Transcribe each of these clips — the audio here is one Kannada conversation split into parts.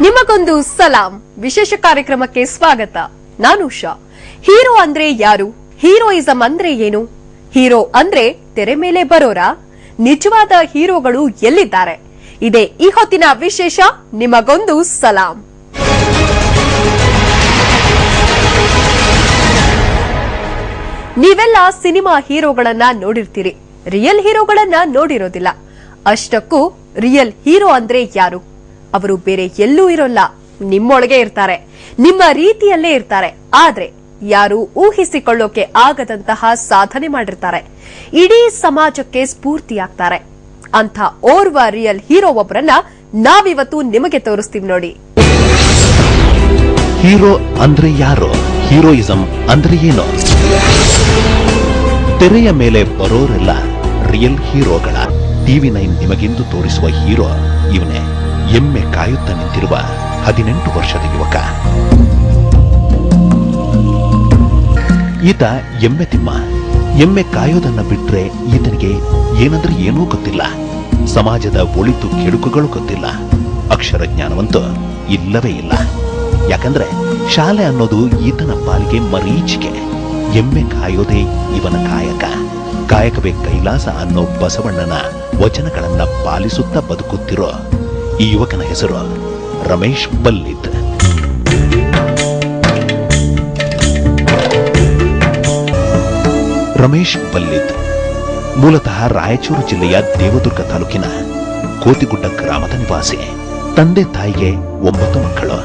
ನಿಮಗೊಂದು ಸಲಾಂ. ವಿಶೇಷ ಕಾರ್ಯಕ್ರಮಕ್ಕೆ ಸ್ವಾಗತ. ನಾನು ಶಾ ಹೀರೋ ಅಂದ್ರೆ ಯಾರು? ಹೀರೋಯಿಸಂ ಅಂದ್ರೆ ಏನು? ಹೀರೋ ಅಂದ್ರೆ ತೆರೆ ಮೇಲೆ ಬರೋರಾ. ನಿಜವಾದ ಹೀರೋಗಳು ಎಲ್ಲಿದ್ದಾರೆ? ಇದೇ ಈ ಹೊತ್ತಿನ ವಿಶೇಷ, ನಿಮಗೊಂದು ಸಲಾಂ. ನೀವೆಲ್ಲ ಸಿನಿಮಾ ಹೀರೋಗಳನ್ನ ನೋಡಿರ್ತೀರಿ. ರಿಯಲ್ ಹೀರೋಗಳನ್ನ ನೋಡಿರೋದಿಲ್ಲ. ಅಷ್ಟಕ್ಕೂ ರಿಯಲ್ ಹೀರೋ ಅಂದ್ರೆ ಯಾರು? ಅವರು ಬೇರೆ ಎಲ್ಲೂ ಇರೋಲ್ಲ. ನಿಮ್ಮೊಳಗೆ ಇರ್ತಾರೆ. ನಿಮ್ಮ ರೀತಿಯಲ್ಲೇ ಇರ್ತಾರೆ. ಆದ್ರೆ ಯಾರು ಊಹಿಸಿಕೊಳ್ಳೋಕೆ ಆಗದಂತಹ ಸಾಧನೆ ಮಾಡಿರ್ತಾರೆ. ಇಡೀ ಸಮಾಜಕ್ಕೆ ಸ್ಫೂರ್ತಿಯಾಗ್ತಾರೆ. ಅಂತ ಓರ್ವ ರಿಯಲ್ ಹೀರೋ ಒಬ್ಬರನ್ನ ನಾವಿವತ್ತು ನಿಮಗೆ ತೋರಿಸ್ತೀವಿ ನೋಡಿ. ಹೀರೋ ಅಂದ್ರೆ ಯಾರು? ಹೀರೋಯಿಸಂ ಅಂದ್ರೆ ಏನು? ತೆರೆಯ ಮೇಲೆ ಬರೋರೆಲ್ಲ ರಿಯಲ್ ಹೀರೋಗಳ ಟಿವಿ ನೈನ್ ನಿಮಗೆಂದು ತೋರಿಸುವ ಹೀರೋ ಇವನೇ. ಎಮ್ಮೆ ಕಾಯುತ್ತಾ ನಿಂತಿರುವ ಹದಿನೆಂಟು ವರ್ಷದ ಯುವಕ. ಈತ ಎಮ್ಮೆ ತಿಮ್ಮ. ಎಮ್ಮೆ ಕಾಯೋದನ್ನ ಬಿಟ್ರೆ ಈತನಿಗೆ ಏನಂದ್ರೆ ಏನೂ ಗೊತ್ತಿಲ್ಲ. ಸಮಾಜದ ಒಳಿತು ಕೆಡುಕುಗಳು ಗೊತ್ತಿಲ್ಲ. ಅಕ್ಷರ ಜ್ಞಾನವಂತೂ ಇಲ್ಲವೇ ಇಲ್ಲ. ಯಾಕಂದ್ರೆ ಶಾಲೆ ಅನ್ನೋದು ಈತನ ಪಾಲಿಗೆ ಮರೀಚಿಕೆ. ಎಮ್ಮೆ ಕಾಯೋದೇ ಇವನ ಕಾಯಕ. ಕಾಯಕವೇ ಕೈಲಾಸ ಅನ್ನೋ ಬಸವಣ್ಣನ ವಚನಗಳನ್ನ ಪಾಲಿಸುತ್ತಾ ಬದುಕುತ್ತಿರೋ ಈ ಯುವಕನ ಹೆಸರು ರಮೇಶ್ ಬಲ್ಲಿದ್ ರಮೇಶ್ ಬಲ್ಲಿದ್ ಮೂಲತಃ ರಾಯಚೂರು ಜಿಲ್ಲೆಯ ದೇವದುರ್ಗ ತಾಲೂಕಿನ ಕೋತಿಗುಡ್ಡ ಗ್ರಾಮದ ನಿವಾಸಿ. ತಂದೆ ತಾಯಿಗೆ ಒಂಬತ್ತು ಮಕ್ಕಳು,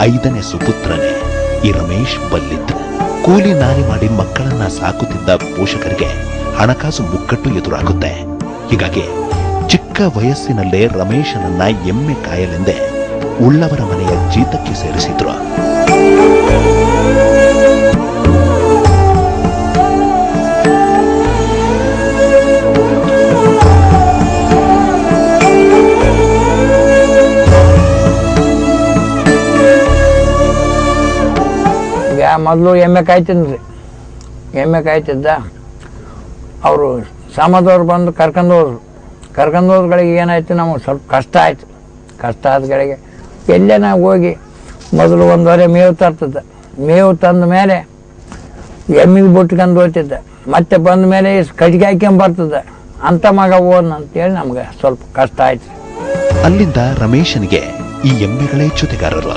ಐದನೇ ಸುಪುತ್ರನೇ ಈ ರಮೇಶ್ ಬಲ್ಲಿದ್ ಕೂಲಿ ನಾರಿ ಮಾಡಿ ಮಕ್ಕಳನ್ನ ಸಾಕುತ್ತಿದ್ದ ಪೋಷಕರಿಗೆ ಹಣಕಾಸು ಮುಕ್ಕಟ್ಟು ಎದುರಾಗುತ್ತೆ. ಹೀಗಾಗಿ ಚಿಕ್ಕ ವಯಸ್ಸಿನಲ್ಲೇ ರಮೇಶನನ್ನ ಎಮ್ಮೆ ಕಾಯಲೆಂದೇ ಉಳ್ಳವರ ಮನೆಯ ಜೀತಕ್ಕೆ ಸೇರಿಸಿದ್ರು. ಮೊದಲು ಎಮ್ಮೆ ಕಾಯ್ತಿದ್ರಿ. ಎಮ್ಮೆ ಕಾಯ್ತಿದ್ದ. ಅವರು ಸಾಮದವ್ರು ಬಂದು ಕರ್ಕೊಂಡು ಹೋದ್ರು ಕರ್ಕೊಂಡು ಹೋದ್ಗಳಿಗೆ ಏನಾಯ್ತು? ನಮಗೆ ಸ್ವಲ್ಪ ಕಷ್ಟ ಆಯ್ತು. ಕಷ್ಟ ಆದಗಳಿಗೆ ಎಲ್ಲೇ ನಾವು ಹೋಗಿ ಮೊದಲು ಒಂದುವರೆ ಮೇವು ತರ್ತಿದ್ದ. ಮೇವು ತಂದ ಮೇಲೆ ಎಮ್ಮಿಗೆ ಬಿಟ್ಕೊಂಡು ಹೋಗ್ತಿದ್ದೆ ಮತ್ತೆ ಬಂದ ಮೇಲೆ ಕಟ್ಗೆ ಹಾಕ್ಕೊಂಡ್ ಬರ್ತದೆ ಅಂಥ ಮಗ ಓನ್ ಅಂತೇಳಿ ನಮ್ಗೆ ಸ್ವಲ್ಪ ಕಷ್ಟ ಆಯ್ತು. ಅಲ್ಲಿಂದ ರಮೇಶನಿಗೆ ಈ ಎಮ್ಮೆಗಳೇ ಜೊತೆಗಾರರು.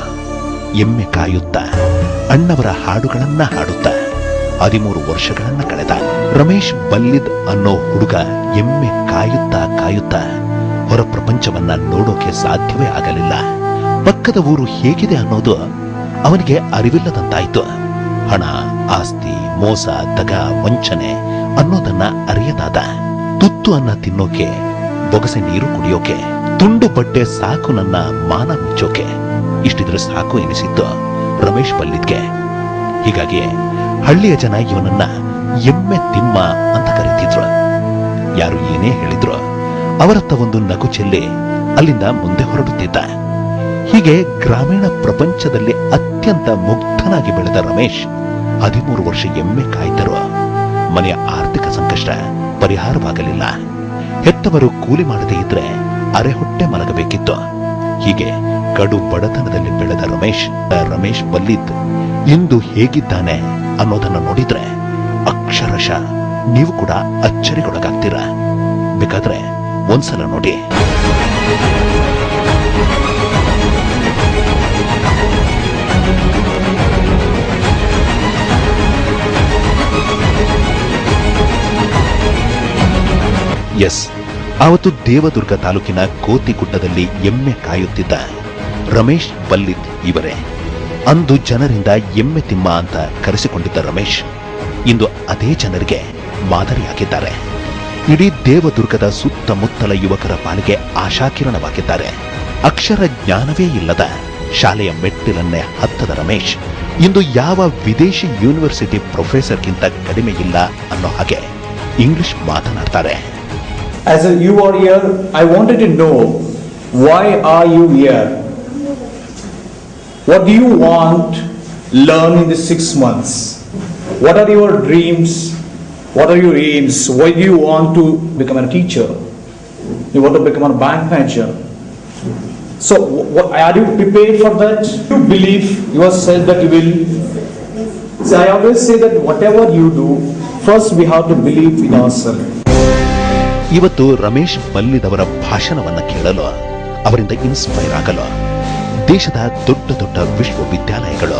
ಎಮ್ಮೆ ಕಾಯುತ್ತಾ, ಅಣ್ಣವರ ಹಾಡುಗಳನ್ನ ಹಾಡುತ್ತಾ. ಹದಿಮೂರು ವರ್ಷಗಳನ್ನ ಕಳೆದ. ರಮೇಶ್ ಬಲ್ಲಿದ್ ಅನ್ನೋ ಹುಡುಗ ಎಮ್ಮೆ ಕಾಯುತ್ತಾ ಕಾಯುತ್ತಾ ಹೊರ ಪ್ರಪಂಚವನ್ನ ನೋಡೋಕೆ ಸಾಧ್ಯವೇ ಆಗಲಿಲ್ಲ. ಪಕ್ಕದ ಊರು ಹೇಗಿದೆ ಅನ್ನೋದು ಅವನಿಗೆ ಅರಿವಿಲ್ಲದಂತಾಯ್ತು. ಹಣ, ಆಸ್ತಿ, ಮೋಸ ದಗ ವಂಚನೆ ಅನ್ನೋದನ್ನ ಅರಿಯದಾದ. ತುತ್ತು ಅನ್ನ ತಿನ್ನೋಕೆ, ಬೊಗಸೆ ನೀರು ಕುಡಿಯೋಕೆ, ತುಂಡು ಬಟ್ಟೆ ಸಾಕು ನನ್ನ ಮಾನ ಮುಚ್ಚೋಕೆ. ಇಷ್ಟಿದ್ರೆ ಸಾಕು ಎನಿಸಿದ್ದು ರಮೇಶ್ ಬಲ್ಲಿದ್ಗೆ. ಹೀಗಾಗಿ ಹಳ್ಳಿಯ ಜನ ಇವನನ್ನ ಎಮ್ಮೆ ತಿಮ್ಮ ಅಂತ ಕರೀತಿದ್ರು. ಯಾರು ಏನೇ ಹೇಳಿದ್ರು ಅವರತ್ತ ಒಂದು ನಗು ಚೆಲ್ಲೆ ಅಲ್ಲಿಂದ ಮುಂದೆ ಹೊರಡುತ್ತಿದ್ದ ಹೀಗೆ ಗ್ರಾಮೀಣ ಪ್ರಪಂಚದಲ್ಲಿ ಅತ್ಯಂತ ಮುಗ್ಧನಾಗಿ ಬೆಳೆದ ರಮೇಶ್ ಹದಿಮೂರು ವರ್ಷ ಎಮ್ಮೆ ಕಾಯ್ದರು ಮನೆಯ ಆರ್ಥಿಕ ಸಂಕಷ್ಟ ಪರಿಹಾರವಾಗಲಿಲ್ಲ. ಹೆತ್ತವರು ಕೂಲಿ ಮಾಡದೇ ಇದ್ರೆ ಅರೆ ಹೊಟ್ಟೆ ಮಲಗಬೇಕಿತ್ತು. ಹೀಗೆ ಕಡು ಬಡತನದಲ್ಲಿ ಬೆಳೆದ ರಮೇಶ್ ರಮೇಶ್ ಬಲ್ಲಿದ್ ಇಂದು ಹೇಗಿದ್ದಾನೆ? ಅನ್ನೋದನ್ನ ನೋಡಿದ್ರೆ ಅಕ್ಷರಶಃ ನೀವು ಕೂಡ ಅಚ್ಚರಿಗೊಳಗಾಗ್ತೀರ. ಬೇಕಾದ್ರೆ ಒಂದ್ಸಲ ನೋಡಿ. ಎಸ್, ಆವತ್ತು ದೇವದುರ್ಗ ತಾಲೂಕಿನ ಕೋತಿಗುಡ್ಡದಲ್ಲಿ ಎಮ್ಮೆ ಕಾಯುತ್ತಿದ್ದ ರಮೇಶ್ ಬಲ್ಲಿದ್ ಇವರೇ. ಅಂದು ಜನರಿಂದ ಎಮ್ಮೆ ತಿಮ್ಮ ಅಂತ ಕರೆಸಿಕೊಂಡಿದ್ದ ರಮೇಶ್ ಇಂದು ಅದೇ ಜನರಿಗೆ ಮಾದರಿಯಾಗಿದ್ದಾರೆ. ಇಡೀ ದೇವದುರ್ಗದ ಸುತ್ತಮುತ್ತಲ ಯುವಕರ ಪಾಲಿಗೆ ಆಶಾಕಿರಣವಾಗಿದ್ದಾರೆ. ಅಕ್ಷರ ಜ್ಞಾನವೇ ಇಲ್ಲದ ಶಾಲೆಯ ಮೆಟ್ಟಿಲನ್ನೇ ಹತ್ತದ ರಮೇಶ್ ಇಂದು ಯಾವ ವಿದೇಶಿ ಯೂನಿವರ್ಸಿಟಿ ಪ್ರೊಫೆಸರ್ಗಿಂತ ಕಡಿಮೆ ಇಲ್ಲ ಅನ್ನೋ ಹಾಗೆ ಇಂಗ್ಲಿಷ್ ಮಾತನಾಡ್ತಾರೆ. As you are here, I wanted to know why are you here? What do you want learn in the six months? What are your dreams? What are your aims? Why do you want to become a teacher? You want to become a bank manager? So, wh- are you prepared for that? You believe yourself that you will. See, I always say that whatever you do, first we have to believe in ourselves. ಇವತ್ತು ರಮೇಶ್ ಬಲ್ಲಿದವರ ಭಾಷಣವನ್ನ ಕೇಳಲು ಅವರಿಂದ ಇನ್ಸ್ಪೈರ್ ಆಗಲು ದೇಶದ ದೊಡ್ಡ ದೊಡ್ಡ ವಿಶ್ವವಿದ್ಯಾಲಯಗಳು,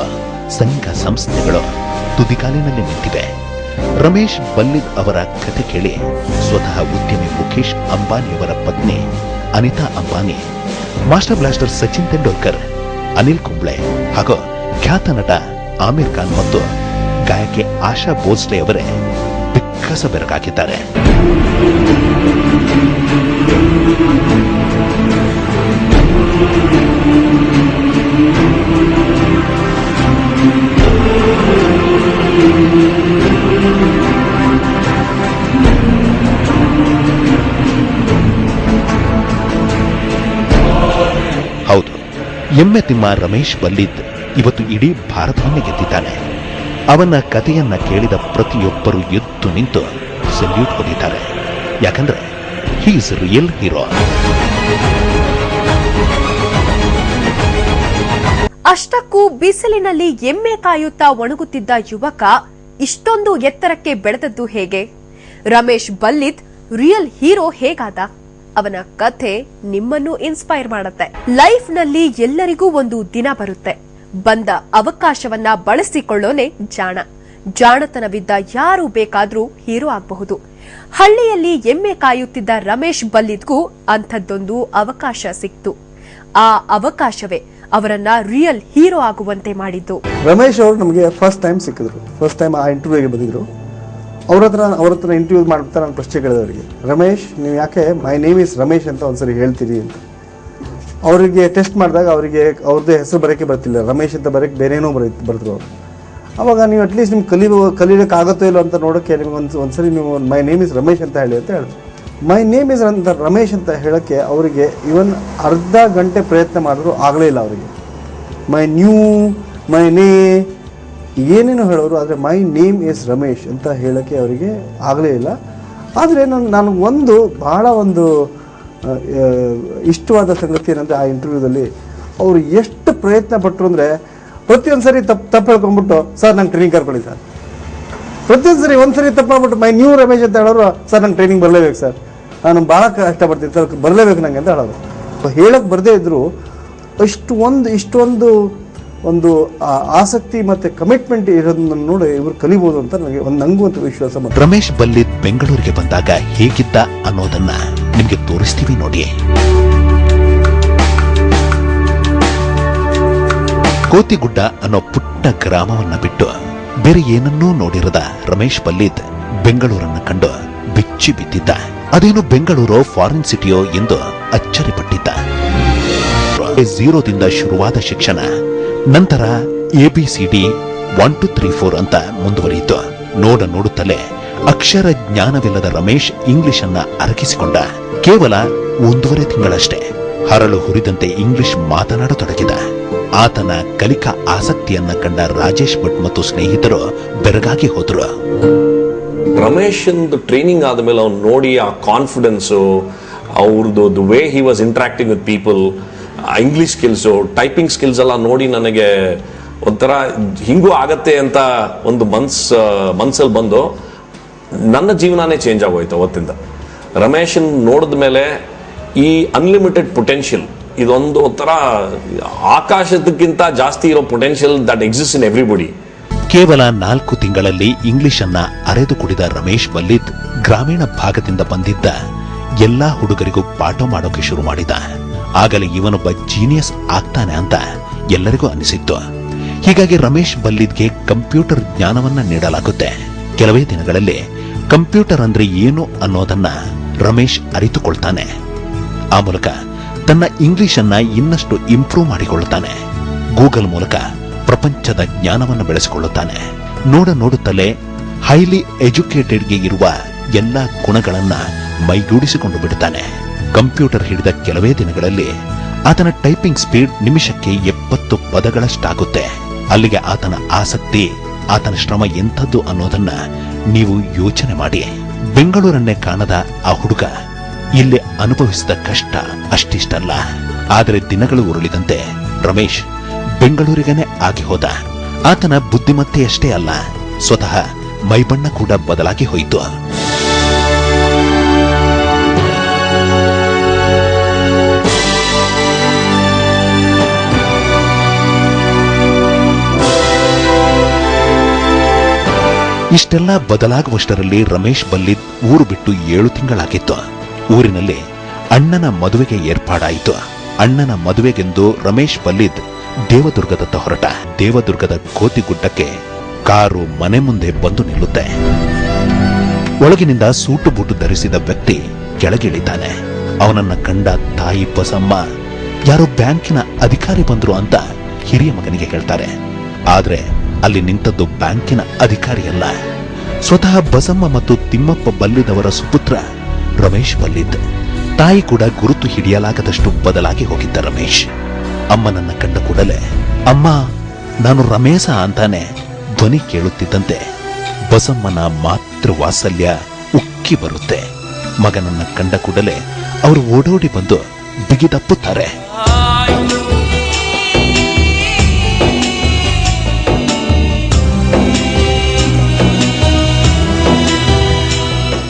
ಸಂಘ ಸಂಸ್ಥೆಗಳು ತುದಿಗಾಲಿನಲ್ಲಿ ನಿಂತಿವೆ. ರಮೇಶ್ ಬಲ್ಲಿದ್ ಅವರ ಕಥೆ ಕೇಳಿ ಸ್ವತಃ ಉದ್ಯಮಿ ಮುಖೇಶ್ ಅಂಬಾನಿಯವರ ಪತ್ನಿ ಅನಿತಾ ಅಂಬಾನಿ, ಮಾಸ್ಟರ್ ಬ್ಲಾಸ್ಟರ್ ಸಚಿನ್ ತೆಂಡೂಲ್ಕರ್, ಅನಿಲ್ ಕುಂಬ್ಳೆ ಹಾಗೂ ಖ್ಯಾತ ನಟ ಆಮಿರ್ ಖಾನ್ ಮತ್ತು ಗಾಯಕಿ ಆಶಾ ಭೋಸ್ಲೆ ಅವರೇ ಬಿಕ್ಕಸ ಬೆರಗಾಗಿದ್ದಾರೆ. ಹೌದು. ಎಮ್ಮೆ ತಿಮ್ಮ ರಮೇಶ್ ಬಲ್ಲಿದ್ ಇವತ್ತು ಇಡೀ ಭಾರತವನ್ನು ಗೆದ್ದಿದ್ದಾನೆ. ಅವನ ಕಥೆಯನ್ನ ಕೇಳಿದ ಪ್ರತಿಯೊಬ್ಬರು ಎದ್ದು ನಿಂತು ಸಲ್ಯೂಟ್ ಹೊಡಿತಾರೆ ಯಾಕಂದ್ರೆ ಹೀ ಇಸ್ ರಿಯಲ್ ಹೀರೋ ಅಷ್ಟಕ್ಕೂ ಬಿಸಿಲಿನಲ್ಲಿ ಎಮ್ಮೆ ಕಾಯುತ್ತಾ ಒಣಗುತ್ತಿದ್ದ ಯುವಕ ಇಷ್ಟೊಂದು ಎತ್ತರಕ್ಕೆ ಬೆಳೆದದ್ದು ಹೇಗೆ? ರಮೇಶ್ ಬಲ್ಲಿತ್, ರಿಯಲ್ ಹೀರೋ ಹೇಗಾದ? ಅವನ ಕಥೆ ನಿಮ್ಮನ್ನು ಇನ್ಸ್ಪೈರ್ ಮಾಡುತ್ತೆ. ಲೈಫ್ನಲ್ಲಿ ಎಲ್ಲರಿಗೂ ಒಂದು ದಿನ ಬರುತ್ತೆ. ಬಂದ ಅವಕಾಶವನ್ನ ಬಳಸಿಕೊಳ್ಳೋನೆ ಜಾಣ. ಜಾಣತನವಿದ್ದ ಯಾರು ಬೇಕಾದ್ರೂ ಹೀರೋ ಆಗಬಹುದು. ಹಳ್ಳಿಯಲ್ಲಿ ಎಮ್ಮೆ ಕಾಯುತ್ತಿದ್ದ ರಮೇಶ್ ಬಲ್ಲಿದ್ಗೂ ಅಂಥದ್ದೊಂದು ಅವಕಾಶ ಸಿಕ್ತು. ಆ ಅವಕಾಶವೇ ಅವರನ್ನ ರಿಯಲ್ ಹೀರೋ ಆಗುವಂತೆ ಮಾಡಿದ್ದು. ರಮೇಶ್ ಅವರು ನಮಗೆ ಫಸ್ಟ್ ಟೈಮ್ ಸಿಕ್ಕಿದ್ರು. ಫಸ್ಟ್ ಟೈಮ್ ಆ ಇಂಟರ್ವ್ಯೂಗೆ ಬಂದಿದ್ರು. ಅವ್ರ ಹತ್ರ ಅವ್ರ ಹತ್ರ ಇಂಟರ್ವ್ಯೂ ಮಾಡ್ತಾ ನಾನು ಪ್ರಶ್ನೆ ಕೇಳಿದೆ ಅವರಿಗೆ. ರಮೇಶ್, ನೀವು ಯಾಕೆ ಮೈ ನೇಮ್ ಇಸ್ ರಮೇಶ್ ಅಂತ ಒಂದ್ಸರಿ ಹೇಳ್ತೀರಿ ಅಂತ. ಅವರಿಗೆ ಟೆಸ್ಟ್ ಮಾಡಿದಾಗ ಅವರಿಗೆ ಅವ್ರದ್ದು ಹೆಸರು ಬರೋಕ್ಕೆ ಬರ್ತಿಲ್ಲ. ರಮೇಶ್ ಅಂತ ಬರೋಕ್ಕೆ ಬೇರೇನೋ ಬರ ಬರೆದ್ರು ಅವರು. ಅವಾಗ ನೀವು ಅಟ್ಲೀಸ್ಟ್ ನಿಮ್ಗೆ ಕಲಿ ಕಲಿಯೋಕ್ಕಾಗತ್ತೋ ಇಲ್ಲೋ ಅಂತ ನೋಡೋಕ್ಕೆ ನಿಮ್ಗೆ ಒಂದು ಒಂದ್ಸರಿ ನೀವು ಮೈ ನೇಮ್ ಇಸ್ ರಮೇಶ್ ಅಂತ ಹೇಳಿ ಅಂತ ಹೇಳಿದ್ರು. ಮೈ ನೇಮ್ ಇಸ್ ಅಂತ ರಮೇಶ್ ಅಂತ ಹೇಳೋಕ್ಕೆ ಅವರಿಗೆ ಇವನ್ ಅರ್ಧ ಗಂಟೆ ಪ್ರಯತ್ನ ಮಾಡಿದ್ರು ಆಗಲೇ ಇಲ್ಲ ಅವರಿಗೆ. ಮೈ ನ್ಯೂ ಮೈ ನೇ ಏನೇನು ಹೇಳೋರು, ಆದರೆ ಮೈ ನೇಮ್ ಇಸ್ ರಮೇಶ್ ಅಂತ ಹೇಳೋಕ್ಕೆ ಅವರಿಗೆ ಆಗಲೇ ಇಲ್ಲ. ಆದರೆ ನಾನು ನಾನು ಒಂದು ಭಾಳ ಒಂದು ಇಷ್ಟವಾದ ಸಂಗತಿ ಏನಂದರೆ ಆ ಇಂಟರ್ವ್ಯೂದಲ್ಲಿ ಅವರು ಎಷ್ಟು ಪ್ರಯತ್ನ ಪಟ್ಟರು ಅಂದರೆ ಪ್ರತಿಯೊಂದು ಸರಿ ತಪ್ಪು ತಪ್ಪು ಹೇಳ್ಕೊಂಡ್ಬಿಟ್ಟು, ಸರ್, ನಂಗೆ ಟ್ರೈನಿಂಗ್ ಕರ್ಕೊಳ್ಳಿ ಸರ್. ಪ್ರತಿಯೊಂದು ಸರಿ ಸರಿ ತಪ್ಪು ಮಾಡ್ಬಿಟ್ಟು, ಮೈ ನ್ಯೂ ರಮೇಶ್ ಅಂತ ಹೇಳೋರು, ಸರ್ ನನ್ನ ಟ್ರೈನಿಂಗ್ ಬರಲೇಬೇಕು, ಸರ್. ನಾನು ಭಾಳ ಕಷ್ಟಪಡ್ತೀನಿ, ಸರ್, ಬರಲೇಬೇಕು ನನಗೆ ಅಂತ ಹೇಳೋದು ಹೇಳಕ್ಕೆ ಬರದೇ ಇದ್ದರೂ ಅಷ್ಟು ಒಂದು, ಇಷ್ಟೊಂದು ಒಂದು ಆಸಕ್ತಿ ಮತ್ತು ಕಮಿಟ್ಮೆಂಟ್ ಇರೋದನ್ನ ನೋಡಿ ಇವರು ಕಲಿಬೋದು ಅಂತ ನನಗೆ ಒಂದು ನಂಗೂ ಅಂತ ವಿಶ್ವಾಸ ಮತ್ತು ರಮೇಶ್ ಬಲ್ಲಿದ್ ಬೆಂಗಳೂರಿಗೆ ಬಂದಾಗ ಹೇಗಿದ್ದ ಅನ್ನೋದನ್ನ ನಿಮಗೆ ತೋರಿಸ್ತೀವಿ ನೋಡಿ. ಕೋತಿಗುಡ್ಡ ಅನ್ನೋ ಪುಟ್ಟ ಗ್ರಾಮವನ್ನ ಬಿಟ್ಟು ಬೇರೆ ಏನನ್ನೂ ನೋಡಿರದ ರಮೇಶ್ ಪಲ್ಲಿತ್ ಬೆಂಗಳೂರನ್ನ ಕಂಡು ಬಿಚ್ಚಿ ಬಿದ್ದಿದ್ದ. ಅದೇನು ಬೆಂಗಳೂರು ಫಾರಿನ್ ಸಿಟಿಯೋ ಎಂದು ಅಚ್ಚರಿಪಟ್ಟಿದ್ದ. ಝೀರೋದಿಂದ ಶುರುವಾದ ಶಿಕ್ಷಣ, ನಂತರ A B C D one two three four ಅಂತ ಮುಂದುವರಿಯಿತು. ನೋಡ ನೋಡುತ್ತಲೇ ಅಕ್ಷರ ಜ್ಞಾನವಿಲ್ಲದ ರಮೇಶ್ ಇಂಗ್ಲಿಷ್ ಅನ್ನ ಅರಗಿಸಿಕೊಂಡ ಕೇವಲ ಒಂದೂವರೆ ತಿಂಗಳಷ್ಟೇ. ಹರಳು ಹುರಿದಂತೆ ಇಂಗ್ಲಿಷ್ ಮಾತನಾಡತೊಡಗಿದ. ಆತನ ಕಲಿಕಾ ಆಸಕ್ತಿಯನ್ನ ಕಂಡ ರಾಜೇಶ್ ಭಟ್ ಮತ್ತು ಸ್ನೇಹಿತರು ಬೆರಗಾಗಿ ಹೋದ್ರು. ರಮೇಶ್ ಟ್ರೈನಿಂಗ್ ಆದಮೇಲೆ ಅವ್ನು ನೋಡಿ ಆ ಕಾನ್ಫಿಡೆನ್ಸು ಅವ್ರದ್ದು the way he was interacting with people English skills typing skills ಎಲ್ಲ ನೋಡಿ ನನಗೆ ಒಂಥರ ಹಿಂಗೂ ಆಗತ್ತೆ ಅಂತ ಒಂದು ಮನ್ಸ್, ಮನ್ಸಲ್ಲಿ ಬಂದು ನನ್ನ ಜೀವನನೇ ಚೇಂಜ್ ಆಗೋಯ್ತು ಅವತ್ತಿಂದ. ರಮೇಶನ್ ನೋಡಿದ ಮೇಲೆ ಈ ಅನ್ಲಿಮಿಟೆಡ್ ಪೊಟೆನ್ಷಿಯಲ್ ಇದೊಂದು ಒಂಥರ ಆಕಾಶದಕ್ಕಿಂತ ಜಾಸ್ತಿ ಇರೋ potential that exist in everybody ಕೇವಲ ನಾಲ್ಕು ತಿಂಗಳಲ್ಲಿ ಇಂಗ್ಲಿಷ್ ಅನ್ನ ಅರೆದು ಕುಡಿದ ರಮೇಶ್ ಬಲ್ಲಿದ್ ಗ್ರಾಮೀಣ ಭಾಗದಿಂದ ಬಂದಿದ್ದ ಎಲ್ಲಾ ಹುಡುಗರಿಗೂ ಪಾಠ ಮಾಡೋಕೆ ಶುರು ಮಾಡಿದ. ಆಗಲೇ ಇವನೊಬ್ಬ ಜೀನಿಯಸ್ ಆಗ್ತಾನೆ ಅಂತ ಎಲ್ಲರಿಗೂ ಅನಿಸಿತ್ತು. ಹೀಗಾಗಿ ರಮೇಶ್ ಬಲ್ಲಿದ್ಗೆ ಕಂಪ್ಯೂಟರ್ ಜ್ಞಾನವನ್ನ ನೀಡಲಾಗುತ್ತೆ. ಕೆಲವೇ ದಿನಗಳಲ್ಲಿ ಕಂಪ್ಯೂಟರ್ ಅಂದ್ರೆ ಏನು ಅನ್ನೋದನ್ನ ರಮೇಶ್ ಅರಿತುಕೊಳ್ತಾನೆ. ಆ ಮೂಲಕ ತನ್ನ ಇಂಗ್ಲಿಷ್ ಅನ್ನ ಇನ್ನಷ್ಟು ಇಂಪ್ರೂವ್ ಮಾಡಿಕೊಳ್ಳುತ್ತಾನೆ. ಗೂಗಲ್ ಮೂಲಕ ಪ್ರಪಂಚದ ಜ್ಞಾನವನ್ನು ಬೆಳೆಸಿಕೊಳ್ಳುತ್ತಾನೆ. ನೋಡ ನೋಡುತ್ತಲೇ ಹೈಲಿ ಎಜುಕೇಟೆಡ್ಗೆ ಇರುವ ಎಲ್ಲ ಗುಣಗಳನ್ನ ಮೈಗೂಡಿಸಿಕೊಂಡು ಬಿಡುತ್ತಾನೆ. ಕಂಪ್ಯೂಟರ್ ಹಿಡಿದ ಕೆಲವೇ ದಿನಗಳಲ್ಲಿ ಆತನ ಟೈಪಿಂಗ್ ಸ್ಪೀಡ್ ನಿಮಿಷಕ್ಕೆ ಎಪ್ಪತ್ತು ಪದಗಳಷ್ಟಾಗುತ್ತೆ. ಅಲ್ಲಿಗೆ ಆತನ ಆಸಕ್ತಿ, ಆತನ ಶ್ರಮ ಎಂಥದ್ದು ಅನ್ನೋದನ್ನ ನೀವು ಯೋಚನೆ ಮಾಡಿ. ಬೆಂಗಳೂರನ್ನೇ ಕಾಣದ ಆ ಹುಡುಗ ಇಲ್ಲಿ ಅನುಭವಿಸಿದ ಕಷ್ಟ ಅಷ್ಟಿಷ್ಟಲ್ಲ. ಆದರೆ ದಿನಗಳು ಉರುಳಿದಂತೆ ರಮೇಶ್ ಬೆಂಗಳೂರಿಗನೇ ಆಗಿ ಹೋದ. ಆತನ ಬುದ್ಧಿಮತ್ತೆಯಷ್ಟೇ ಅಲ್ಲ, ಸ್ವತಃ ಮೈಬಣ್ಣ ಕೂಡ ಬದಲಾಗಿ ಹೋಯಿತು. ಇಷ್ಟೆಲ್ಲ ಬದಲಾಗುವಷ್ಟರಲ್ಲಿ ರಮೇಶ್ ಬಲ್ಲಿದ್ ಊರು ಬಿಟ್ಟು ಏಳು ತಿಂಗಳಾಗಿತ್ತು. ಊರಿನಲ್ಲಿ ಅಣ್ಣನ ಮದುವೆಗೆ ಏರ್ಪಾಡಾಯಿತು. ಅಣ್ಣನ ಮದುವೆಗೆಂದು ರಮೇಶ್ ಪಲ್ಲಿದ್ ದೇವದುರ್ಗದತ್ತ ಹೊರಟ. ದೇವದುರ್ಗದ ಕೋತಿಗುಡ್ಡಕ್ಕೆ ಕಾರು ಮನೆ ಮುಂದೆ ಬಂದು ನಿಲ್ಲುತ್ತೆ. ಒಳಗಿನಿಂದ ಸೂಟು ಬೂಟು ಧರಿಸಿದ ವ್ಯಕ್ತಿ ಕೆಳಗಿಳಿದ್ದಾನೆ ಅವನನ್ನ ಕಂಡ ತಾಯಿ ಬಸಮ್ಮ, ಯಾರೋ ಬ್ಯಾಂಕಿನ ಅಧಿಕಾರಿ ಬಂದ್ರು ಅಂತ ಹಿರಿಯ ಮಗನಿಗೆ ಹೇಳ್ತಾರೆ. ಆದ್ರೆ ಅಲ್ಲಿ ನಿಂತದ್ದು ಬ್ಯಾಂಕಿನ ಅಧಿಕಾರಿಯಲ್ಲ. ಸ್ವತಃ ಬಸಮ್ಮ ಮತ್ತು ತಿಮ್ಮಪ್ಪ ಬಲ್ಲಿದವರ ಸುಪುತ್ರ ರಮೇಶ್ ಬಲ್ಲಿದ್ ತಾಯಿ ಕೂಡ ಗುರುತು ಹಿಡಿಯಲಾಗದಷ್ಟು ಬದಲಾಗಿ ಹೋಗಿದ್ದ ರಮೇಶ್. ಅಮ್ಮನನ್ನ ಕಂಡ ಕೂಡಲೇ, ಅಮ್ಮ, ನಾನು ರಮೇಶ ಅಂತಾನೆ ಧ್ವನಿ ಕೇಳುತ್ತಿದ್ದಂತೆ. ಬಸಮ್ಮನ ಮಾತೃ ವಾತ್ಸಲ್ಯ ಉಕ್ಕಿ ಬರುತ್ತೆ. ಮಗನನ್ನ ಕಂಡ ಕೂಡಲೇ ಅವರು ಓಡೋಡಿ ಬಂದು ಬಿಗಿದಪ್ಪುತ್ತಾರೆ.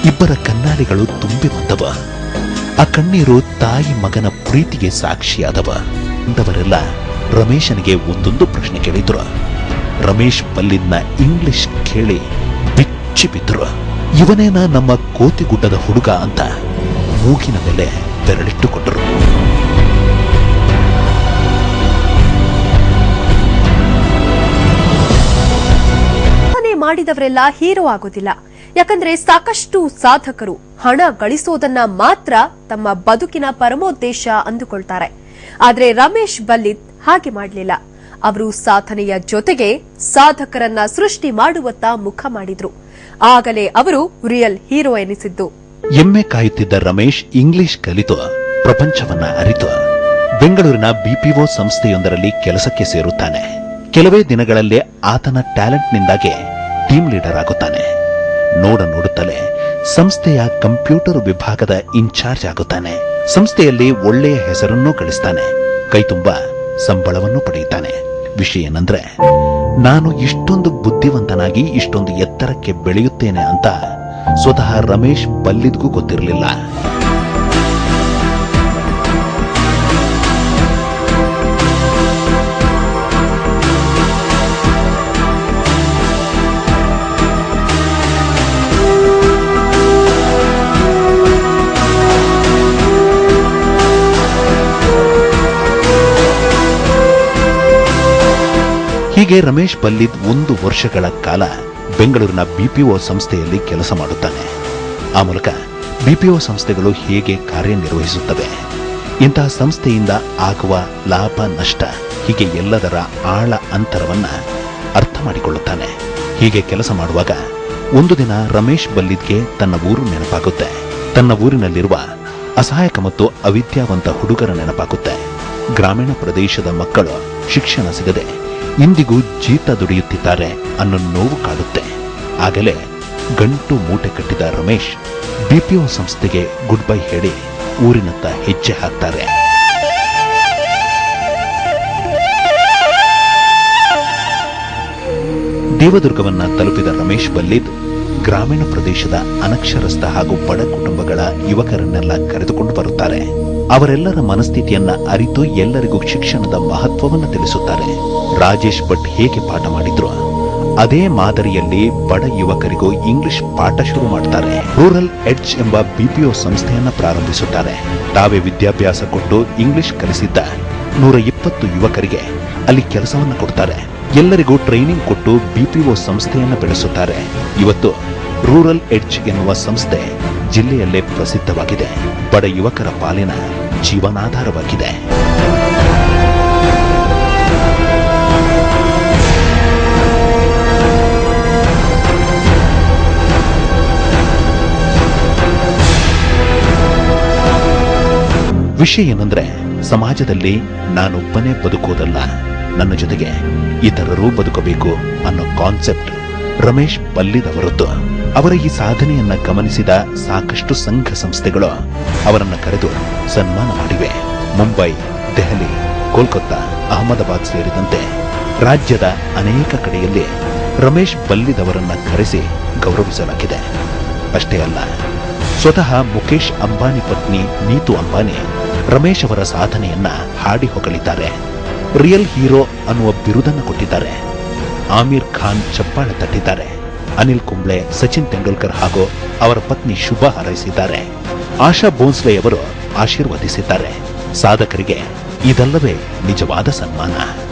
ಇಬ್ಬರ ಕಣ್ಣಾಲಿಗಳು ತುಂಬಿ ಬಂದವ. ಆ ಕಣ್ಣೀರು ತಾಯಿ ಮಗನ ಪ್ರೀತಿಗೆ ಸಾಕ್ಷಿಯಾದವ. ಅಂದವರೆಲ್ಲ ರಮೇಶನಿಗೆ ಒಂದೊಂದು ಪ್ರಶ್ನೆ ಕೇಳಿದ್ರು. ರಮೇಶ್ ಬಲ್ಲಿದ್ನ ಇಂಗ್ಲಿಷ್ ಕೇಳಿ ಬಿಚ್ಚಿ ಬಿದ್ರು. ಇವನೇನ ನಮ್ಮ ಕೋತಿಗುಡ್ಡದ ಹುಡುಗ ಅಂತ? ಮೂಗಿನ ಮೇಲೆ ಬೆರಳಿಟ್ಟುಕೊಂಡರು. ಮಾಡಿದವರೆಲ್ಲ ಹೀರೋ ಆಗೋದಿಲ್ಲ. ಯಾಕಂದ್ರೆ ಸಾಕಷ್ಟು ಸಾಧಕರು ಹಣ ಗಳಿಸೋದನ್ನ ಮಾತ್ರ ತಮ್ಮ ಬದುಕಿನ ಪರಮೋದ್ದೇಶ ಅಂದುಕೊಳ್ತಾರೆ. ಆದ್ರೆ ರಮೇಶ್ ಬಲ್ಲಿತ್ ಹಾಗೆ ಮಾಡಲಿಲ್ಲ. ಅವರು ಸಾಧನೆಯ ಜೊತೆಗೆ ಸಾಧಕರನ್ನ ಸೃಷ್ಟಿ ಮಾಡುವತ್ತ ಮುಖ ಮಾಡಿದ್ರು. ಆಗಲೇ ಅವರು ರಿಯಲ್ ಹೀರೋ ಎನಿಸಿದ್ದು. ಎಮ್ಮೆ ಕಾಯುತ್ತಿದ್ದ ರಮೇಶ್ ಇಂಗ್ಲಿಷ್ ಕಲಿತು, ಪ್ರಪಂಚವನ್ನ ಅರಿತು. ಬೆಂಗಳೂರಿನ ಬಿಪಿಒ ಸಂಸ್ಥೆಯೊಂದರಲ್ಲಿ ಕೆಲಸಕ್ಕೆ ಸೇರುತ್ತಾನೆ. ಕೆಲವೇ ದಿನಗಳಲ್ಲೇ ಆತನ ಟ್ಯಾಲೆಂಟ್ನಿಂದಾಗಿ ಟೀಮ್ ಲೀಡರ್ ಆಗುತ್ತಾನೆ. ನೋಡ ನೋಡುತ್ತಲೇ ಸಂಸ್ಥೆಯ ಕಂಪ್ಯೂಟರ್ ವಿಭಾಗದ ಇನ್ಚಾರ್ಜ್ ಆಗುತ್ತಾನೆ. ಸಂಸ್ಥೆಯಲ್ಲಿ ಒಳ್ಳೆಯ ಹೆಸರನ್ನೂ ಗಳಿಸ್ತಾನೆ. ಕೈತುಂಬ ಸಂಬಳವನ್ನು ಪಡೆಯುತ್ತಾನೆ. ವಿಷಯ ಏನಂದ್ರೆ, ನಾನು ಇಷ್ಟೊಂದು ಬುದ್ಧಿವಂತನಾಗಿ ಇಷ್ಟೊಂದು ಎತ್ತರಕ್ಕೆ ಬೆಳೆಯುತ್ತೇನೆ ಅಂತ ಸ್ವತಃ ರಮೇಶ್ ಬಲ್ಲಿದ್ಗೂ ಗೊತ್ತಿರಲಿಲ್ಲ. ಹೀಗೆ ರಮೇಶ್ ಬಲ್ಲಿದ್ ಒಂದು ವರ್ಷಗಳ ಕಾಲ ಬೆಂಗಳೂರಿನ ಬಿಪಿಒ ಸಂಸ್ಥೆಯಲ್ಲಿ ಕೆಲಸ ಮಾಡುತ್ತಾನೆ. ಆ ಮೂಲಕ ಬಿಪಿಒ ಸಂಸ್ಥೆಗಳು ಹೇಗೆ ಕಾರ್ಯನಿರ್ವಹಿಸುತ್ತವೆ? ಇಂತಹ ಸಂಸ್ಥೆಯಿಂದ ಆಗುವ ಲಾಭ, ನಷ್ಟ ಹೀಗೆ ಎಲ್ಲದರ ಆಳ ಅಂತರವನ್ನ ಅರ್ಥ ಮಾಡಿಕೊಳ್ಳುತ್ತಾನೆ. ಹೀಗೆ ಕೆಲಸ ಮಾಡುವಾಗ ಒಂದು ದಿನ ರಮೇಶ್ ಬಲ್ಲಿದ್ಗೆ ತನ್ನ ಊರು ನೆನಪಾಗುತ್ತೆ. ತನ್ನ ಊರಿನಲ್ಲಿರುವ ಅಸಹಾಯಕ ಮತ್ತು ಅವಿದ್ಯಾವಂತ ಹುಡುಗರ ನೆನಪಾಗುತ್ತೆ. ಗ್ರಾಮೀಣ ಪ್ರದೇಶದ ಮಕ್ಕಳು ಶಿಕ್ಷಣ ಸಿಗದೆ ಇಂದಿಗೂ ಜೀತ ದುಡಿಯುತ್ತಿದ್ದಾರೆ ಅನ್ನೋ ನೋವು ಕಾಡುತ್ತೆ. ಆಗಲೇ ಗಂಟು ಮೂಟೆ ಕಟ್ಟಿದ ರಮೇಶ್ ಬಿಪಿಒ ಸಂಸ್ಥೆಗೆ ಗುಡ್ ಬೈ ಹೇಳಿ ಊರಿನತ್ತ ಹೆಜ್ಜೆ ಹಾಕ್ತಾರೆ. ದೇವದುರ್ಗವನ್ನ ತಲುಪಿದ ರಮೇಶ್ ಬಲ್ಲಿದ್ ಗ್ರಾಮೀಣ ಪ್ರದೇಶದ ಅನಕ್ಷರಸ್ಥ ಹಾಗೂ ಬಡ ಕುಟುಂಬಗಳ ಯುವಕರನ್ನೆಲ್ಲ ಕರೆದುಕೊಂಡು ಬರುತ್ತಾರೆ. ಅವರೆಲ್ಲರ ಮನಸ್ಥಿತಿಯನ್ನ ಅರಿತು ಎಲ್ಲರಿಗೂ ಶಿಕ್ಷಣದ ಮಹತ್ವವನ್ನು ತಿಳಿಸುತ್ತಾರೆ. ರಾಜೇಶ್ ಭಟ್ ಹೇಗೆ ಪಾಠ ಮಾಡಿದ್ರು? ಅದೇ ಮಾದರಿಯಲ್ಲಿ ಬಡ ಯುವಕರಿಗೂ ಇಂಗ್ಲಿಷ್ ಪಾಠ ಶುರು ಮಾಡ್ತಾರೆ. ರೂರಲ್ ಎಡ್ಜ್ ಎಂಬ ಬಿಪಿಒ ಸಂಸ್ಥೆಯನ್ನ ಪ್ರಾರಂಭಿಸುತ್ತಾರೆ. ತಾವೇ ವಿದ್ಯಾಭ್ಯಾಸ ಕೊಟ್ಟು ಇಂಗ್ಲಿಷ್ ಕಲಿಸಿದ್ದ. ನೂರ ಇಪ್ಪತ್ತು ಯುವಕರಿಗೆ ಅಲ್ಲಿ ಕೆಲಸವನ್ನು ಕೊಡ್ತಾರೆ. ಎಲ್ಲರಿಗೂ ಟ್ರೈನಿಂಗ್ ಕೊಟ್ಟು ಬಿಪಿಒ ಸಂಸ್ಥೆಯನ್ನ ಬೆಳೆಸುತ್ತಾರೆ. ಇವತ್ತು ರೂರಲ್ ಎಡ್ಜ್ ಎನ್ನುವ ಸಂಸ್ಥೆ ಜಿಲ್ಲೆಯಲ್ಲೇ ಪ್ರಸಿದ್ಧವಾಗಿದೆ. ಬಡ ಯುವಕರ ಪಾಲಿನ ಜೀವನಾಧಾರವಾಗಿದೆ. ವಿಷಯ ಏನಂದ್ರೆ, ಸಮಾಜದಲ್ಲಿ ನಾನೊಬ್ಬನೇ ಬದುಕೋದಲ್ಲ, ನನ್ನ ಜೊತೆಗೆ ಇತರರೂ ಬದುಕಬೇಕು ಅನ್ನೋ ಕಾನ್ಸೆಪ್ಟ್ ರಮೇಶ್ ಬಲ್ಲಿದವರದ್ದು ಅವರ ಈ ಸಾಧನೆಯನ್ನ ಗಮನಿಸಿದ ಸಾಕಷ್ಟು ಸಂಘ ಸಂಸ್ಥೆಗಳು ಅವರನ್ನ ಕರೆದು ಸನ್ಮಾನ ಮಾಡಿವೆ. ಮುಂಬೈ, ದೆಹಲಿ, ಕೋಲ್ಕತ್ತಾ, ಅಹಮದಾಬಾದ್ ಸೇರಿದಂತೆ ರಾಜ್ಯದ ಅನೇಕ ಕಡೆಯಲ್ಲಿ ರಮೇಶ್ ಬಲ್ಲಿದವರನ್ನ ಕರೆಸಿ ಗೌರವಿಸಲಾಗಿದೆ. ಅಷ್ಟೇ ಅಲ್ಲ, ಸ್ವತಃ ಮುಖೇಶ್ ಅಂಬಾನಿ ಪತ್ನಿ ನೀತು ಅಂಬಾನಿ ರಮೇಶ್ ಅವರ ಸಾಧನೆಯನ್ನ ಹಾಡಿ ಹೊಗಳಿದ್ದಾರೆ. ರಿಯಲ್ ಹೀರೋ ಅನ್ನುವ ಬಿರುದನ್ನು ಕೊಟ್ಟಿದ್ದಾರೆ. ಆಮೀರ್ ಖಾನ್ ಚಪ್ಪಾಳೆ ತಟ್ಟಿದ್ದಾರೆ. ಅನಿಲ್ ಕುಂಬ್ಳೆ, ಸಚಿನ್ ತೆಂಡೂಲ್ಕರ್ ಹಾಗೂ ಅವರ ಪತ್ನಿ ಶುಭ ಹಾರೈಸಿದ್ದಾರೆ. ಆಶಾ ಭೋನ್ಸ್ಲೆ ಅವರು ಆಶೀರ್ವದಿಸಿದ್ದಾರೆ. ಸಾಧಕರಿಗೆ ಇದಲ್ಲವೇ ನಿಜವಾದ ಸನ್ಮಾನ.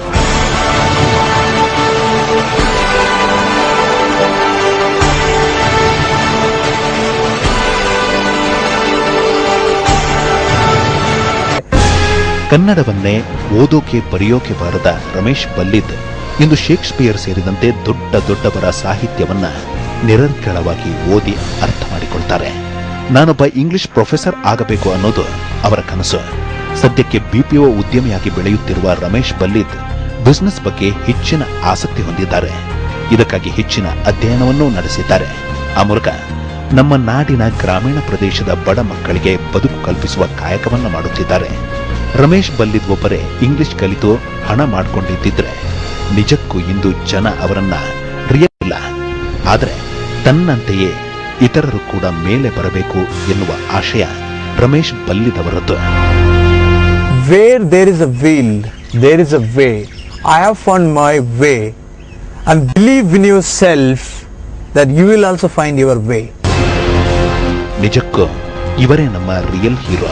ಕನ್ನಡವನ್ನೇ ಓದೋಕೆ ಬರೆಯೋಕೆ ಬಾರದ ರಮೇಶ್ ಬಲ್ಲಿದ್. ಇಂದು ಶೇಕ್ಸ್ಪಿಯರ್ ಸೇರಿದಂತೆ ದೊಡ್ಡ ದೊಡ್ಡವರ ಸಾಹಿತ್ಯವನ್ನ ನಿರರ್ಗಳವಾಗಿ ಓದಿ ಅರ್ಥ ಮಾಡಿಕೊಳ್ತಾರೆ. ನಾನೊಬ್ಬ ಇಂಗ್ಲಿಷ್ ಪ್ರೊಫೆಸರ್ ಆಗಬೇಕು ಅನ್ನೋದು ಅವರ ಕನಸು. ಸದ್ಯಕ್ಕೆ ಬಿಪಿಒ ಉದ್ಯಮಿಯಾಗಿ ಬೆಳೆಯುತ್ತಿರುವ ರಮೇಶ್ ಬಲ್ಲಿದ್ ಬಿಸಿನೆಸ್ ಬಗ್ಗೆ ಹೆಚ್ಚಿನ ಆಸಕ್ತಿ ಹೊಂದಿದ್ದಾರೆ. ಇದಕ್ಕಾಗಿ ಹೆಚ್ಚಿನ ಅಧ್ಯಯನವನ್ನೂ ನಡೆಸಿದ್ದಾರೆ. ಆ ಮೂಲಕ ನಮ್ಮ ನಾಡಿನ ಗ್ರಾಮೀಣ ಪ್ರದೇಶದ ಬಡ ಮಕ್ಕಳಿಗೆ ಬದುಕು ಕಲ್ಪಿಸುವ ಕಾಯಕವನ್ನು ಮಾಡುತ್ತಿದ್ದಾರೆ. ರಮೇಶ್ ಬಲ್ಲಿದ್ ಒಬ್ಬರೇ ಇಂಗ್ಲಿಷ್ ಕಲಿತು ಹಣ ಮಾಡ್ಕೊಂಡಿದ್ದಿದ್ರೆ. ನಿಜಕ್ಕೂ ಇಂದು ಜನ ಅವರನ್ನ ರಿಯಲ್ ಇಲ್ಲ ಆದರೆ ತನ್ನಂತೆಯೇ ಇತರರು ಕೂಡ ಮೇಲೆ ಬರಬೇಕು ಎನ್ನುವ ಆಶಯ Ramesh ಬಲ್ಲಿದವರದ್ದು. There is a will there is a way I have found my way and believe in yourself that you will also find your way ನಿಜಕ್ಕೂ ಇವರೇ ನಮ್ಮ ರಿಯಲ್ ಹೀರೋ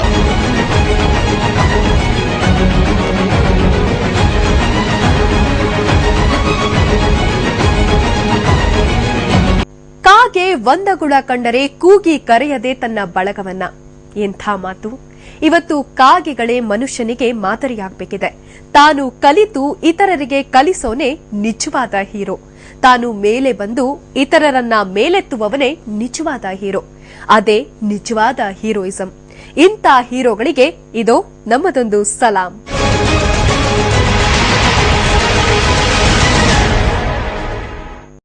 ಕಾಗೆ ಒಂದಗುಳ ಕಂಡರೆ ಕೂಗಿ ಕರೆಯದೆ ತನ್ನ ಬಳಗವನ್ನ. ಎಂಥ ಮಾತು? ಇವತ್ತು ಕಾಗೆಗಳೇ ಮನುಷ್ಯನಿಗೆ ಮಾದರಿಯಾಗಬೇಕಿದೆ. ತಾನು ಕಲಿತು ಇತರರಿಗೆ ಕಲಿಸೋನೆ ನಿಜವಾದ ಹೀರೋ. ತಾನು ಮೇಲೆ ಬಂದು ಇತರರನ್ನ ಮೇಲೆತ್ತುವವನೇ ನಿಜವಾದ ಹೀರೋ. ಅದೇ ನಿಜವಾದ ಹೀರೋಯಿಸಂ. ಇಂಥ ಹೀರೋಗಳಿಗೆ ಇದು ನಮ್ಮದೊಂದು ಸಲಾಂ.